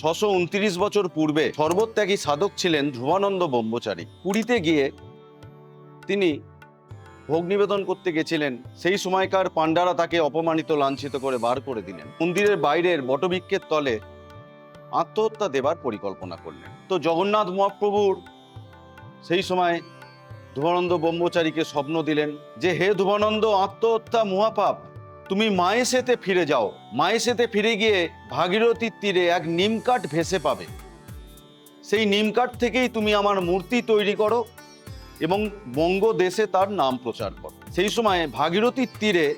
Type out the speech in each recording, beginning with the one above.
ছশো উনত্রিশ বছর পূর্বে সর্বত্যাগী সাধক ছিলেন ধ্রুবানন্দ ব্রহ্মচারী। পুরীতে গিয়ে তিনি ভোগ নিবেদন করতে গেছিলেন। সেই সময়কার পাণ্ডারা তাকে অপমানিত, লাঞ্ছিত করে বার করে দিলেন। মন্দিরের বাইরের বটবৃক্ষের তলে আত্মহত্যা দেবার পরিকল্পনা করলেন। তো জগন্নাথ মহাপ্রভুর সেই সময় ধ্রুবানন্দ ব্রহ্মচারীকে স্বপ্ন দিলেন যে, হে ধুবানন্দ আত্মহত্যা মহাপাপ। তুমি মায়েসেতে ফিরে যাও। মায়েসেতে ফিরে গিয়ে ভাগীরথীর তীরে এক নিমকাঠ ভেসে পাবে। সেই নিমকাঠ থেকেই তুমি আমার মূর্তি তৈরি করো এবং বঙ্গ দেশে তার নাম প্রচার করো। সেই সময় ভাগীরথীর তীরে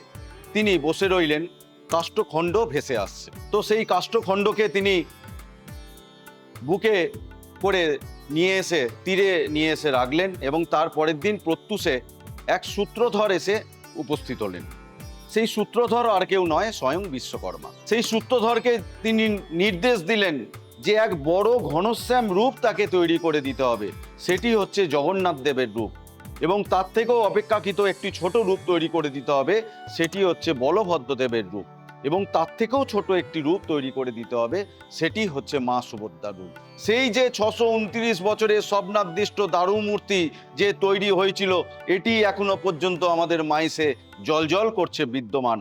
তিনি বসে রইলেন, কাষ্ঠখণ্ড ভেসে আসছে। তো সেই কাষ্ঠখণ্ডকে তিনি বুকে করে নিয়ে এসে, তীরে নিয়ে এসে রাখলেন এবং তার পরের দিন প্রত্যুষে এক সূত্রধর এসে উপস্থিত হলেন। সেই সূত্রধর আর কেউ নয়, স্বয়ং বিশ্বকর্মা। সেই সূত্রধরকে তিনি নির্দেশ দিলেন যে এক বড় ঘনশ্যাম রূপ তাকে তৈরি করে দিতে হবে। সেটি হচ্ছে জগন্নাথ দেবের রূপ। এবং তার থেকেও অপেক্ষাকৃত একটি ছোট রূপ তৈরি করে দিতে হবে, সেটি হচ্ছে বলভদ্রদেবের রূপ। এবং তার থেকেও ছোট একটি রূপ তৈরি করে দিতে হবে, সেটি হচ্ছে মা সুভদ্রার রূপ। সেই যে ছশো উনত্রিশ বছরের স্বপ্নাদিষ্ট দারু মূর্তি যে তৈরি হয়েছিল, এটি এখনও পর্যন্ত আমাদের মাইসে জলজল করছে বিদ্যমান।